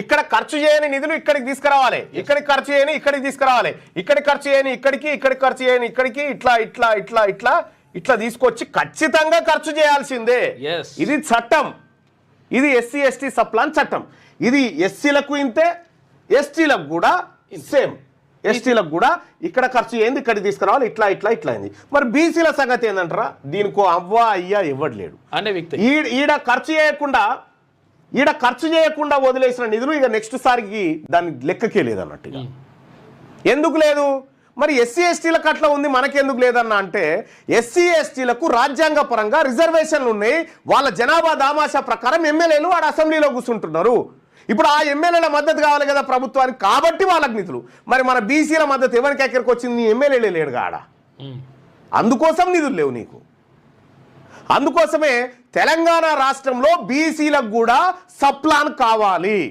ఇక్కడ ఖర్చు చేయని నిధులు ఇక్కడికి తీసుకురావాలి. ఇక్కడికి ఖర్చు చేయని ఇక్కడికి తీసుకురావాలి. ఇక్కడికి ఖర్చు చేయని ఇక్కడికి ఇక్కడికి ఖర్చు చేయని ఇక్కడికి ఇట్లా ఇట్లా ఇట్లా ఇట్లా ఇట్లా తీసుకొచ్చి ఖచ్చితంగా ఖర్చు చేయాల్సిందే. ఇది చట్టం. ఇది ఎస్సీ ఎస్టీ సప్లాన్ చట్టం. ఇది ఎస్సీలకు ఇంతే ఎస్టీలకు కూడా సేమ్. ఎస్టీలకు కూడా ఇక్కడ ఖర్చు ఏంది ఇక్కడికి తీసుకురావాలి ఇట్లా ఇట్లా ఇట్లా అయింది. మరి బీసీల సంగతి ఏందంటారా? దీనికో అవ్వ అయ్యా ఇవ్వడు లేడు. అనే వ్యక్తి. ఈ ఈడ ఖర్చు చేయకుండా ఈడ ఖర్చు చేయకుండా వదిలేసిన నిధులు ఇక నెక్స్ట్ సారికి దాని లెక్కకే లేదన్నట్టుగా. ఎందుకు లేదు? మరి ఎస్సీ ఎస్టీలకు అట్లా ఉంది మనకెందుకు లేదన్న అంటే ఎస్సీ ఎస్టీలకు రాజ్యాంగ పరంగా రిజర్వేషన్లు ఉన్నాయి. వాళ్ళ జనాభా దామాషా ప్రకారం ఎమ్మెల్యేలు వాడు అసెంబ్లీలో కూర్చుంటున్నారు. ఇప్పుడు ఆ ఎమ్మెల్యేల మద్దతు కావాలి కదా ప్రభుత్వానికి కాబట్టి వాళ్ళకి నిధులు. మరి మన బీసీల మద్దతు ఎవరికి ఎక్కడికి వచ్చింది? నీ ఎమ్మెల్యేలే లేడు ఆడ. ఉమ్. అందుకోసం నిధులు లేవు నీకు. అందుకోసమే తెలంగాణ రాష్ట్రంలో బీసీలకు కూడా సప్లాన్ కావాలి.